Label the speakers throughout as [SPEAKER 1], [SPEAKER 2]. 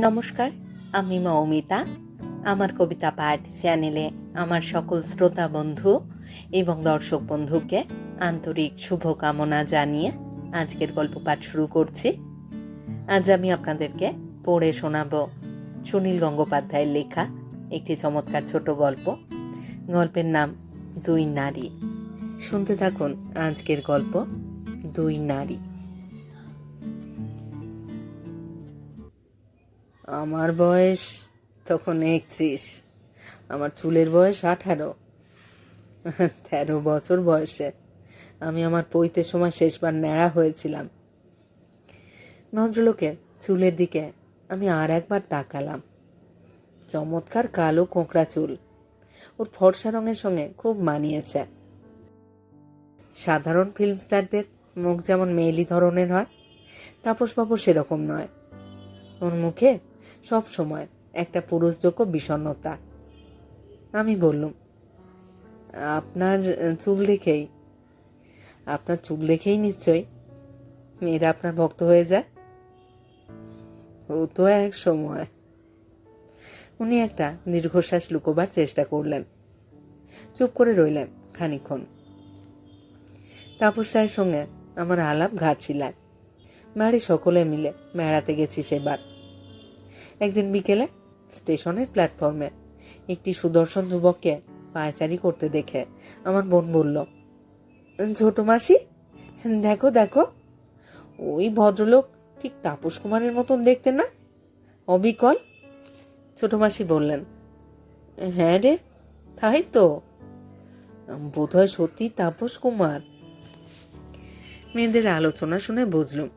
[SPEAKER 1] নমস্কার, আমি মৌমিতা। আমার কবিতা পাঠ চ্যানেলে আমার সকল শ্রোতা বন্ধু এবং দর্শক বন্ধুকে আন্তরিক শুভকামনা জানিয়ে আজকের গল্প পাঠ শুরু করছি। আজ আমি আপনাদেরকে পড়ে শোনাব সুনীল গঙ্গোপাধ্যায়ের লেখা একটি চমৎকার ছোট গল্প। গল্পের নাম দুই নারী। শুনতে থাকুন আজকের গল্প দুই নারী। আমার বয়স তখন একত্রিশ। আমার চুলের বয়স আঠারো। তেরো বছর বয়সে আমি আমার পৈতের সময় শেষবার ন্যাড়া হয়েছিলাম। ভদ্রলোকের চুলের দিকে আমি আর একবার তাকালাম। চমৎকার কালো কোঁকড়া চুল। ওর ফর্সা রঙের সঙ্গে খুব মানিয়েছে। সাধারণ ফিল্ম স্টারদের মুখ যেমন মেয়েলি ধরনের হয় তাপস তাপসবাবুর সেরকম নয়। ওর মুখে সব সময় একটা পুরুষযোগ্য বিষণ্ণতা। আমি বললুম, আপনার চুল দেখেই, আপনার চুল দেখেই নিশ্চয়ই মেয়েরা আপনার ভক্ত হয়ে যায়? ও তো এক সময়। উনি একটা দীর্ঘশ্বাস লুকোবার চেষ্টা করলেন। চুপ করে রইলেন খানিক্ষণ তাপস সঙ্গে আমার আলাপ ঘাটছিলাম বাড়ি সকলে মিলে বেড়াতে গেছি সেবার। একদিন বিকেলে স্টেশনের প্ল্যাটফর্মে একটি সুদর্শন যুবককে পায়চারি করতে দেখে আমার বোন বলল, ছোট মাসি, দেখো দেখো, ওই ভদ্রলোক ঠিক তাপস কুমারের মতন দেখতে না? অবিকল? ছোট মাসি বললেন হ্যাঁ রে, তাই তো। বোধহয় সত্যি তাপস কুমার। মেয়েদের আলোচনা শুনে বুঝলুম,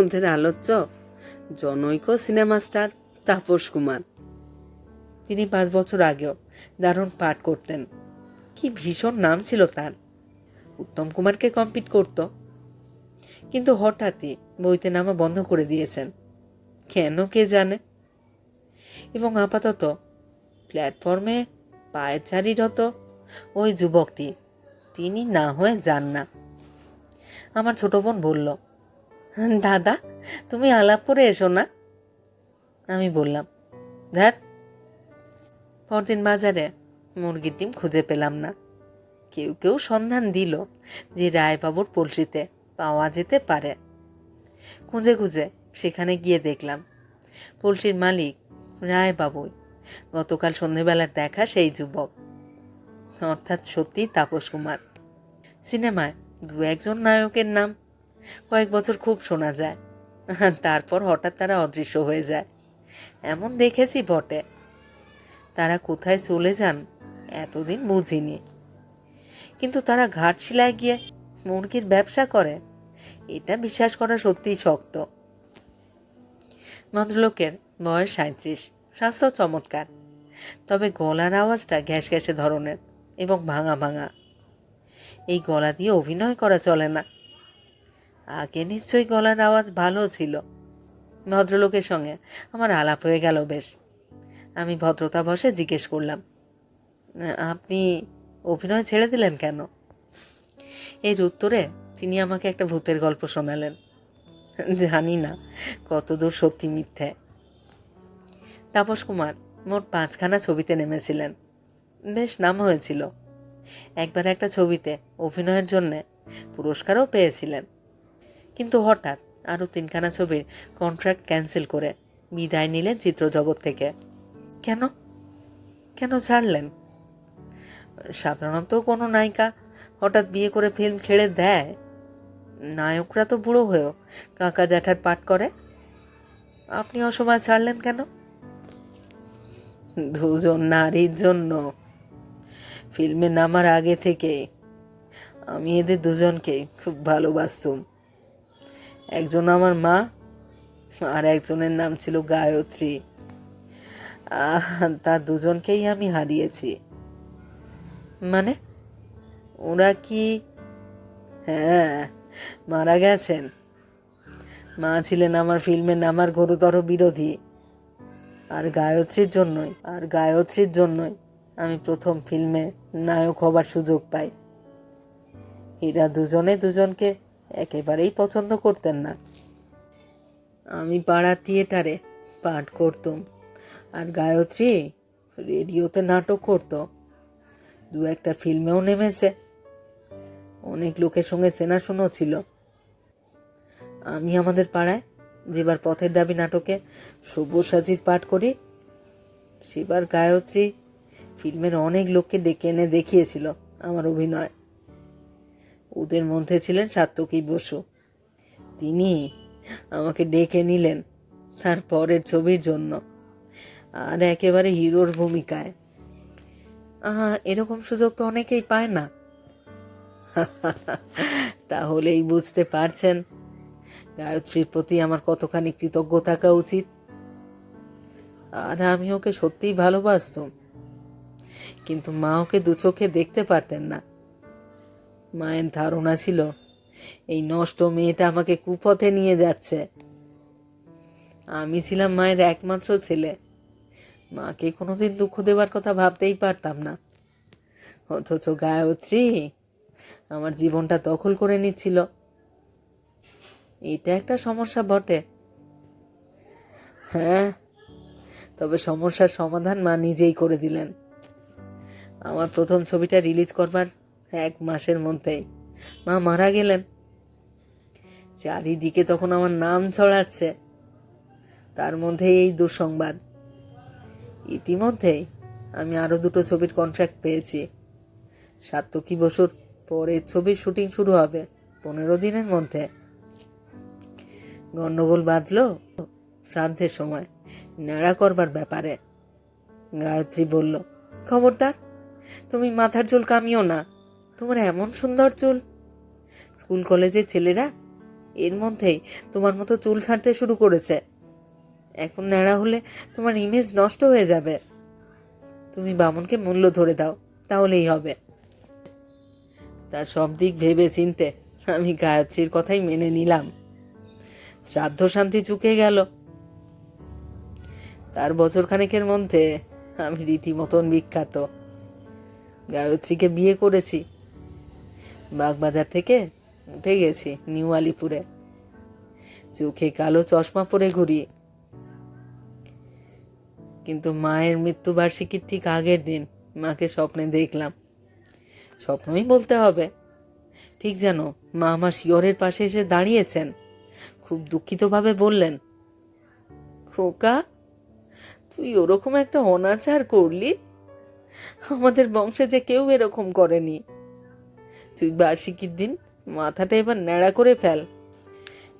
[SPEAKER 1] ওদের আলোচ্য জনৈক সিনেমা স্টার তাপস কুমার। তিনি পাঁচ বছর আগেও দারুণ পাঠ করতেন। কি ভীষণ নাম ছিল তার। উত্তম কুমারকে কম্পিট করত। কিন্তু হঠাৎই বইতে নামা বন্ধ করে দিয়েছেন। কেন কে জানে? এবং আপাতত প্ল্যাটফর্মে পায়চারিরত ওই যুবকটি, তিনি না হয়ে যান না। আমার ছোট বোন বলল, দাদা, তুমি আলাপ করে এসো না। আমি বললাম ধ্যাত পরদিন বাজারে মুরগির ডিম খুঁজে পেলাম না। কেউ কেউ সন্ধান দিল যে রায়বাবুর পলসিতে পাওয়া যেতে পারে। খুঁজে খুঁজে সেখানে গিয়ে দেখলাম পলসির মালিক রায়বাবুই। গতকাল সন্ধেবেলার দেখা সেই যুবক। অর্থাৎ সত্যি তাপস কুমার। সিনেমায় দু একজন নায়কের নাম। কয়েক বছর খুব শোনা যায়। তারপর হঠাৎ তারা অদৃশ্য হয়ে যায়। এমন দেখেছি বটে। তারা কোথায় চলে যান এতদিন বুঝিনি। কিন্তু তারা ঘাটশিলায় গিয়ে মুরগির ব্যবসা করে, এটা বিশ্বাস করা সত্যিই শক্ত। ভদ্রলোকের বয়স সাঁত্রিশ স্বাস্থ্য চমৎকার, তবে গলার আওয়াজটা গ্যাস গ্যাসে ধরনের এবং ভাঙা ভাঙা। এই গলা দিয়ে অভিনয় করা চলে না। আগে নিশ্চয়ই গলার আওয়াজ ভালো ছিল। ভদ্রলোকের সঙ্গে। আমার আলাপ হয়ে গেল বেশ। আমি ভদ্রতা বসে জিজ্ঞেস করলাম, আপনি অভিনয় ছেড়ে দিলেন কেন? এর উত্তরে তিনি আমাকে একটা ভূতের গল্প শোনালেন। জানি না, কতদূর সত্যি মিথ্যে। তাপস কুমার মোট পাঁচখানা ছবিতে নেমেছিলেন। বেশ নাম হয়েছিল। একবার একটা ছবিতে অভিনয়ের জন্যে পুরস্কারও পেয়েছিলেন। কিন্তু হঠাৎ আরও তিনখানা ছবির কন্ট্রাক্ট ক্যান্সেল করে বিদায় নিলেন চিত্রজগৎ থেকে। কেন? কেন ছাড়লেন? সাধারণত কোনো নায়িকা হঠাৎ বিয়ে করে ফিল্ম ছেড়ে দেয়। নায়করা তো বুড়ো হয়েও কাকা জ্যাঠার পাঠ করে। আপনি অসময় ছাড়লেন কেন? দুজন নারীর জন্য। ফিল্মে নামার আগে থেকে আমি এদের দুজনকে খুব ভালোবাসতুম। একজন আমার মা আর একজনের নাম ছিল গায়ত্রী। তার দুজনকেই আমি হারিয়েছি। মানে ওরা কি? হ্যাঁ মারা গেছেন। মা ছিলেন আমার ফিল্মের নামার ঘোরতর বিরোধী। আর গায়ত্রীর জন্যই, আর গায়ত্রীর জন্যই আমি প্রথম ফিল্মে নায়ক হবার সুযোগ পাই। এরা দুজনে দুজনকে একেবারেই পছন্দ করতেন না। আমি পাড়া থিয়েটারে পাঠ করতুম আর গায়ত্রী রেডিওতে নাটক করতো। দু একটা ফিল্মেও নেমেছে। অনেক লোকের সঙ্গে চেনাশোনাও ছিল। আমি আমাদের পাড়ায় যেবার পথের দাবি নাটকে সব্যসাচীর পাঠ করি, সেবার গায়ত্রী ফিল্মের অনেক লোককে ডেকে এনে দেখিয়েছিল আমার অভিনয়। ওদের মধ্যে ছিলেন সাত্তকী বসু। তিনি আমাকে ডেকে নিলেন তার পরের ছবির জন্য। আর একেবারে হিরোর ভূমিকায়। আহা, এরকম সুযোগ তো অনেকেই পায় না। তাহলেই বুঝতে পারছেন, গায়ত্রীর প্রতি আমার কতখানি কৃতজ্ঞ থাকা উচিত। আর আমি ওকে সত্যিই ভালোবাসতাম, কিন্তু মা ওকে দু চোখে দেখতে পারতেন না। মায়ের ধারণা ছিল, এই নষ্ট মেয়েটা আমাকে কুপথে নিয়ে যাচ্ছে। আমি ছিলাম মায়ের একমাত্র ছেলে। মাকে কোনোদিন দুঃখ দেবার কথা ভাবতেই পারতাম না। অথচ গায়ত্রী আমার জীবনটা দখল করে নিচ্ছিল। এটা একটা সমস্যা বটে। হ্যাঁ তবে সমস্যার সমাধান মা নিজেই করে দিলেন। আমার প্রথম ছবিটা রিলিজ করবার এক মাসের মধ্যেই মা মারা গেলেন। চারিদিকে তখন আমার নাম ছড়াচ্ছে। তার মধ্যে এই দুঃসংবাদ। ইতিমধ্যেই আমি আরও দুটো ছবির কন্ট্রাক্ট পেয়েছি। সাত্তকী বছর পরের ছবির শুটিং শুরু হবে পনেরো দিনের মধ্যে। গণ্ডগোল বাঁধলো শ্রাদ্ধের সময়, ন্যাড়া করবার ব্যাপারে। গায়ত্রী বলল, খবরদার, তুমি মাথার চুল কামিও না। তোমার এমন সুন্দর চুল। স্কুল কলেজের ছেলেরা এর মধ্যেই তোমার মতো চুল ছাড়তে শুরু করেছে। এখন ন্যাড়া হলে তোমার ইমেজ নষ্ট হয়ে যাবে। তুমি বামনকে মূল্য ধরে দাও, তাহলেই হবে। তার সব দিক ভেবে চিনতে আমি গায়ত্রীর কথাই মেনে নিলাম। শ্রাদ্ধ শান্তি চুকে গেল। তার বছর খানেকের মধ্যে আমি রীতিমতন বিখ্যাত। গায়ত্রীকে বিয়ে করেছি। বাগবাজার থেকে উঠে গেছি নিউ আলিপুরে। চোখে কালো চশমা পরে ঘুরি কিন্তু মায়ের মৃত্যুবার্ষিকীর ঠিক আগের দিন মাকে স্বপ্নে দেখলাম। স্বপ্নই বলতে হবে। ঠিক যেন মা আমার শিয়রের পাশে এসে দাঁড়িয়েছেন। খুব দুঃখিতভাবে বললেন, খোকা, তুই ওরকম একটা অনাচার করলি? আমাদের বংশে যে কেউ এরকম করেনি। তুই বার্ষিকীর দিন মাথাটা এবার ন্যাড়া করে ফেল।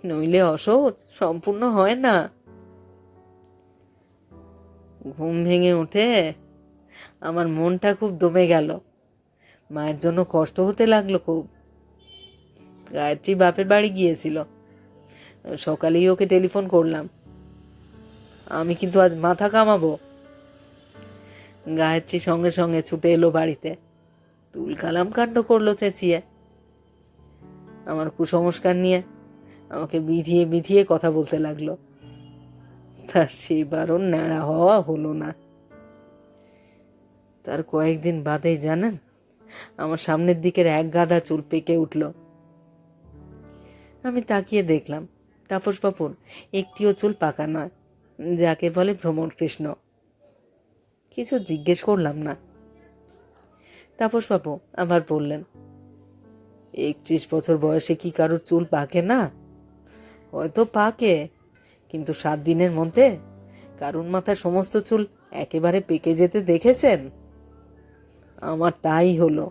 [SPEAKER 1] নইলে অসহজ, সম্পূর্ণ হয় না। ঘুম ভেঙে উঠে আমার মনটা খুব দমে গেল। মায়ের জন্য কষ্ট হতে লাগল খুব। গায়ত্রী বাপের বাড়ি গিয়েছিল। সকালেই ওকে টেলিফোন করলাম। আমি কিন্তু আজ মাথা কামাবো। গায়ত্রী সঙ্গে সঙ্গে ছুটে এলো বাড়িতে। তুল কালাম কাণ্ড করল চেঁচিয়ে। আমার কুসংস্কার নিয়ে আমাকে বিধিয়ে বিধিয়ে কথা বলতে লাগল। তার সেবারও ন্যাড়া হওয়া হলো না। তার কয়েকদিন বাদেই জানেন, আমার সামনের দিকের এক গাদা চুল পেকে উঠল। আমি তাকিয়ে দেখলাম, তাপস বাপুর একটিও চুল পাকা নয়, যাকে বলে ভ্রমণ কৃষ্ণ। কিছু জিজ্ঞেস করলাম না। তাপস বাবু আবার বললেন, একত্রিশ বছর বয়সে কি কারোর চুল পাকে না? হয়তো পাকে, কিন্তু সাত দিনের মধ্যে কারুর মাথার সমস্ত চুল একেবারে পেকে যেতে দেখেছেন? আমার তাই হলো।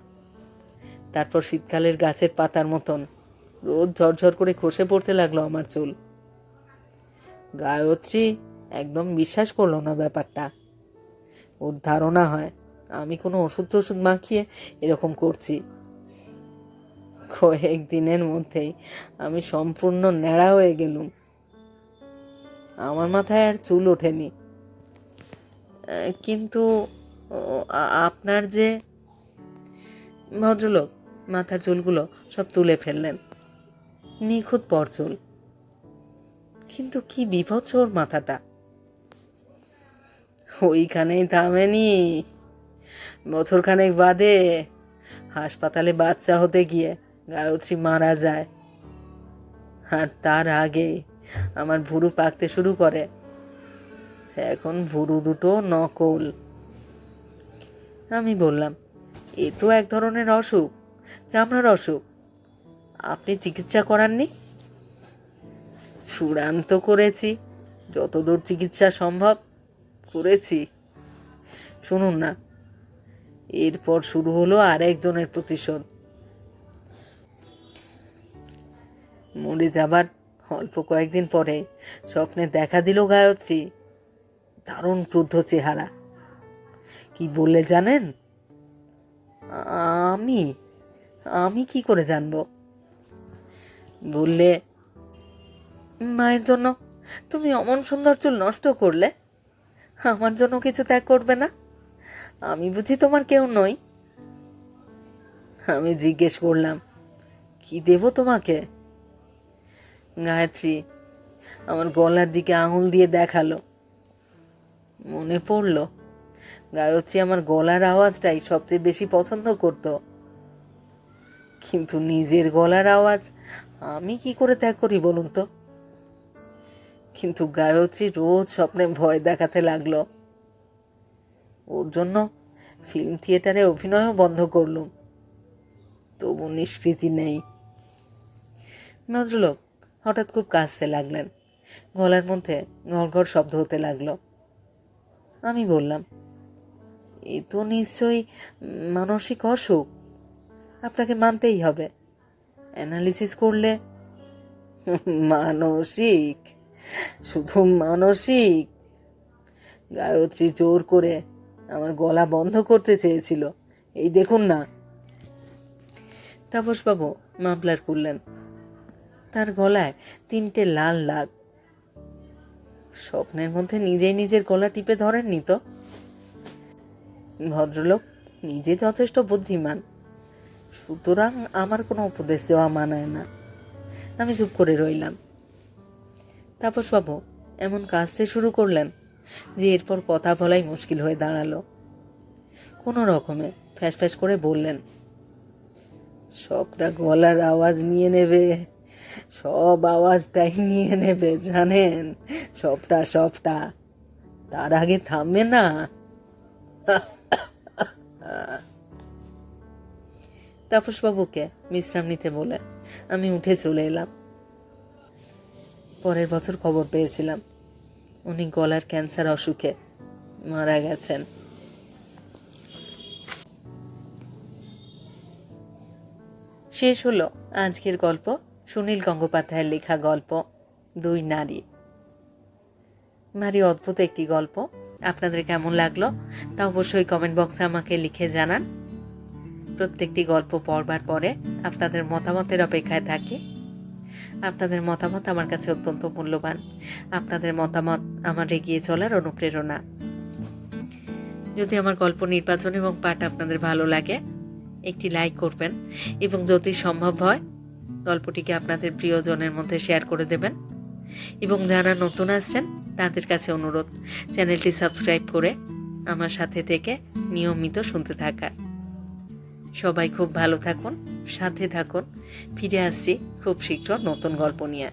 [SPEAKER 1] তারপর শীতকালের গাছের পাতার মতন রোদ ঝরঝর করে খসে পড়তে লাগল আমার চুল। গায়ত্রী একদম বিশ্বাস করল না ব্যাপারটা। ওর ধারণা হয় আমি কোনো ওষুধ টষুধ মাখিয়ে এরকম করছি। কয়েক দিনের মধ্যেই আমি সম্পূর্ণ ন্যাড়া হয়ে গেলুম। আমার মাথায় আর চুল ওঠেনি। কিন্তু আপনার যে ভদ্রলোক, মাথার চুলগুলো সব তুলে ফেললেন। নিখুঁত পরচুল কিন্তু কি বিভৎস ওর মাথাটা। ওইখানেই থামেনি। বছরখানেক বাদে হাসপাতালে বাচ্চা হতে গিয়ে গায়ত্রী মারা যায়। আর তার আগে আমার ভুরু পাকতে শুরু করে। এখন ভুরু দুটো নকল। আমি বললাম, এ তো এক ধরনের অসুখ, চামড়ার অসুখ। আপনি চিকিৎসা করাননি? চূড়ান্ত করেছি। যতদূর চিকিৎসা সম্ভব করেছি। শুনুন না এরপর শুরু হলো আর একজনের প্রতিশোধ। মরে যাবার অল্প কয়েকদিন পরে স্বপ্নে দেখা দিল গায়ত্রী, দারুণ ক্রুদ্ধ চেহারা। কি বললে জানেন? আমি আমি কি করে জানব? বললে, মায়ের জন্য তুমি অমন সুন্দর চুল নষ্ট করলে, আমার জন্য কিছু ত্যাগ করবে না? আমি বুঝি তোমার কেউ নই। আমি জিজ্ঞেস করলাম, কি দেব তোমাকে? গায়ত্রী আমার গলার দিকে আঙুল দিয়ে দেখাল। মনে পড়ল, গায়ত্রী আমার গলার আওয়াজটাই সবচেয়ে বেশি পছন্দ করত। কিন্তু নিজের গলার আওয়াজ আমি কি করে ত্যাগ করি বলুন তো? কিন্তু গায়ত্রী রোজ স্বপ্নে ভয় দেখাতে লাগল। ওর জন্য ফিল্ম থিয়েটারে অভিনয়ও বন্ধ করলুম। তবু নিষ্কৃতি নেই। ভদ্রলোক হঠাৎ খুব কাঁদতে লাগলেন। গলার মধ্যে ঘর শব্দ হতে লাগল। আমি বললাম, এ তো নিশ্চয়ই মানসিক অসুখ। আপনাকে মানতেই হবে। অ্যানালিসিস করলে মানসিক, শুধু মানসিক। গায়ত্রী জোর করে আমার গলা বন্ধ করতে চেয়েছিল। এই দেখুন না। তাপসবাবু মামলার করলেন। তার গলায় তিনটে লাল লাগ স্বপ্নের মধ্যে নিজেই নিজের গলা টিপে ধরেননি তো। ভদ্রলোক নিজে যথেষ্ট বুদ্ধিমান। সুতরাং আমার কোনো উপদেশ দেওয়া মানায় না। আমি চুপ করে রইলাম। তাপসবাবু এমন কাজতে শুরু করলেন। যে এরপর কথা বলাই মুশকিল হয়ে দাঁড়াল। কোনো রকমে ফ্যাস ফ্যাস করে বললেন, সবটা গলার আওয়াজ নিয়ে নেবে, সব আওয়াজটাই নিয়ে নেবে, জানেন? সবটা সবটা। তার আগে থামবে না। তাপসবাবুকে বিশ্রাম নিতে বলে আমি উঠে চলে এলাম। পরের বছর খবর পেয়েছিলাম। উনি গলার ক্যান্সার অসুখে মারা গেছেন। শেষ হলো আজকের গল্প, সুনীল গঙ্গোপাধ্যায়ের লেখা গল্প, দুই নারী। ভারী অদ্ভুত একটি গল্প। আপনাদের কেমন লাগল তা অবশ্যই কমেন্ট বক্সে আমাকে লিখে জানান। প্রত্যেকটি গল্প পড়বার পরে আপনাদের মতামতের অপেক্ষায় থাকি। আপনাদের মতামত আমার কাছে অত্যন্ত মূল্যবান। আপনাদের মতামত আমার এগিয়ে চলার অনুপ্রেরণা। যদি আমার গল্প নির্বাচন এবং পাঠ আপনাদের ভালো লাগে, একটি লাইক করবেন এবং যদি সম্ভব হয়, গল্পটিকে আপনাদের প্রিয়জনের মধ্যে শেয়ার করে দেবেন এবং যারা নতুন আসছেন তাদের কাছে অনুরোধ, চ্যানেলটি সাবস্ক্রাইব করে আমার সাথে থেকে নিয়মিত শুনতে থাকার। সবাই খুব ভালো থাকুন। সাথে থাকুন। ফিরে আসছি খুব শীঘ্র নতুন গল্প নিয়ে।